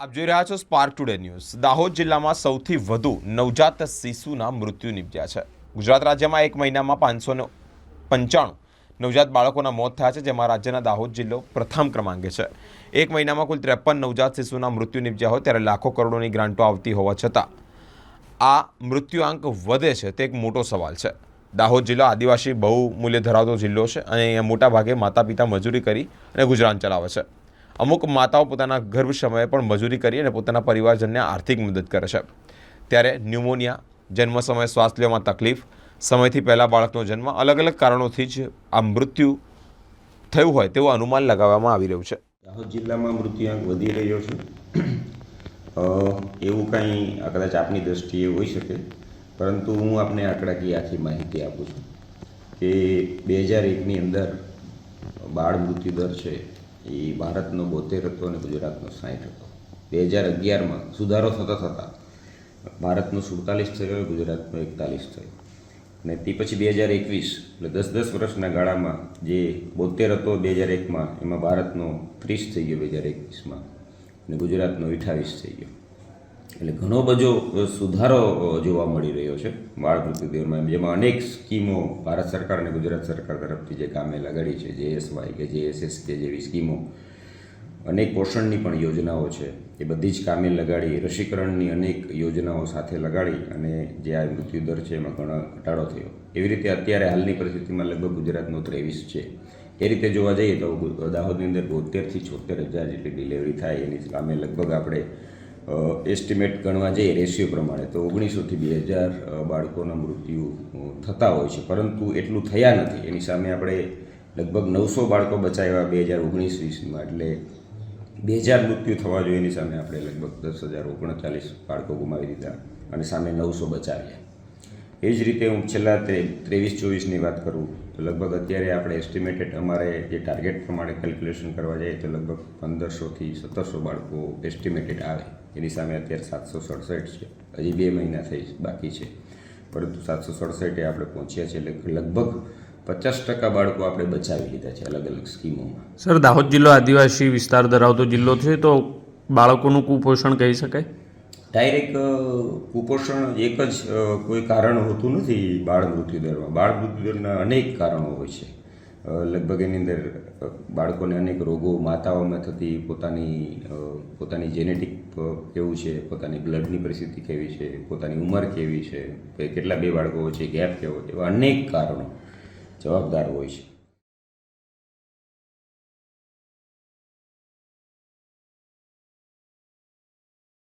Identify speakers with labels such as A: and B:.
A: આપ જોઈ રહ્યા છો સ્પાર્ક ટુડે ન્યૂઝ દાહોદ જિલ્લામાં સૌથી વધુ નવજાત શિશુના મૃત્યુ નિપજ્યા છે. ગુજરાત રાજ્યમાં એક મહિનામાં પાંચસો પંચાણું નવજાત બાળકોના મોત થયા છે, જેમાં રાજ્યના દાહોદ જિલ્લો પ્રથમ ક્રમાંકે છે. એક મહિનામાં કુલ ત્રેપન નવજાત શિશુના મૃત્યુ નિપજ્યા હોય, ત્યારે લાખો કરોડોની ગ્રાન્ટો આવતી હોવા છતાં આ મૃત્યુઆંક વધે છે તે એક મોટો સવાલ છે. દાહોદ જિલ્લો આદિવાસી બહુ મૂલ્ય ધરાવતો જિલ્લો છે અને અહીંયા મોટા ભાગે માતા પિતા મજૂરી કરી અને ગુજરાન ચલાવે છે. અમુક માતાઓ પોતાના ગર્ભ સમયે પણ મજૂરી કરી અને પોતાના પરિવારજનને આર્થિક મદદ કરે છે. ત્યારે ન્યુમોનિયા, જન્મ સમયે શ્વાસ લેવામાં તકલીફ, સમયથી પહેલાં બાળકનો જન્મ અલગ અલગ કારણોથી જ આ મૃત્યુ થયું હોય તેવું અનુમાન લગાવવામાં આવી રહ્યું છે.
B: દાહોદ જિલ્લામાં મૃત્યુઆંક વધી રહ્યો છે. એવું કાંઈ કદાચ આપની દ્રષ્ટિએ હોઈ શકે, પરંતુ હું આપને આંકડાકીય આખી માહિતી આપું છું કે બે હજાર એકની અંદર બાળ મૃત્યુ દર છે એ ભારતનો બોતેર હતો અને ગુજરાતનો સાહીઠ હતો. બે હજાર અગિયારમાં સુધારો થતા થતાં ભારતનો સુડતાલીસ થયો ગુજરાતનો એકતાલીસ થયો. અને તે પછી બે હજાર એકવીસ, એટલે દસ દસ વર્ષના ગાળામાં જે બોતેર હતો બે હજાર એકમાં, એમાં ભારતનો ત્રીસ થઈ ગયો બે હજાર એકવીસમાં અને ગુજરાતનો અઠાવીસ થઈ ગયો. એટલે ઘણો બધો સુધારો જોવા મળી રહ્યો છે બાળ મૃત્યુદરમાં જેમાં અનેક સ્કીમો ભારત સરકાર અને ગુજરાત સરકાર તરફથી જે કામે લગાડી છે, જે એસવાય કે જે એસએસ કે જેવી સ્કીમો. અનેક પોષણની પણ યોજનાઓ છે. એ બધી જ કામે લગાડી, રસીકરણની અનેક યોજનાઓ સાથે લગાડી અને જે આ મૃત્યુદર છે એમાં ઘણો ઘટાડો થયો. એવી રીતે અત્યારે હાલની પરિસ્થિતિમાં લગભગ ગુજરાતનો ત્રેવીસ છે. એ રીતે જોવા જઈએ તો દાહોદની અંદર બોતેરથી છોતેર હજાર જેટલી ડિલિવરી થાય એની સામે લગભગ આપણે એસ્ટિમેટ ગણવા જઈએ રેશિયો પ્રમાણે, તો ઓગણીસોથી બે હજાર બાળકોના મૃત્યુ થતા હોય છે. પરંતુ એટલું થયા નથી. એની સામે આપણે લગભગ નવસો બાળકો બચાવ્યા બે હજાર ઓગણીસ વીસમાં એટલે બે હજાર મૃત્યુ થવા જોઈએ એની સામે આપણે લગભગ દસ હજાર ઓગણચાલીસ બાળકો ગુમાવી દીધા અને સામે નવસો બચાવ્યા. એ જ રીતે હું છેલ્લા ત્રેવીસ ચોવીસની વાત કરું, તો લગભગ અત્યારે આપણે એસ્ટિમેટેડ અમારે જે ટાર્ગેટ પ્રમાણે કેલ્ક્યુલેશન કરવા જઈએ, તો લગભગ પંદરસોથી સત્તરસો બાળકો એસ્ટિમેટેડ આવે. એની સામે અત્યારે સાતસો સડસઠ છે. હજી બે મહિના થઈ બાકી છે. પરંતુ સાતસો સડસઠે આપણે પહોંચ્યા છે એટલે લગભગ પચાસ ટકા બાળકો આપણે બચાવી લીધા છે અલગ અલગ સ્કીમોમાં.
C: સર દાહોદ જિલ્લો આદિવાસી વિસ્તાર ધરાવતો જિલ્લો છે તો બાળકોનું કુપોષણ કહી શકાય?
B: ડાયરેક્ટ કુપોષણ એક જ કોઈ કારણ હોતું નથી બાળ મૃત્યુદરમાં. બાળ મૃત્યુદરના અનેક કારણો હોય છે. લગભગ એની અંદર બાળકોને અનેક રોગો માતાઓમાં થતી પોતાની પોતાની જેનેટિક કેવું છે, પોતાની બ્લડની પરિસ્થિતિ કેવી છે, પોતાની ઉંમર કેવી છે કેટલા બે બાળકો વચ્ચે ગેપ કેવો, એવા અનેક કારણો જવાબદાર હોય છે.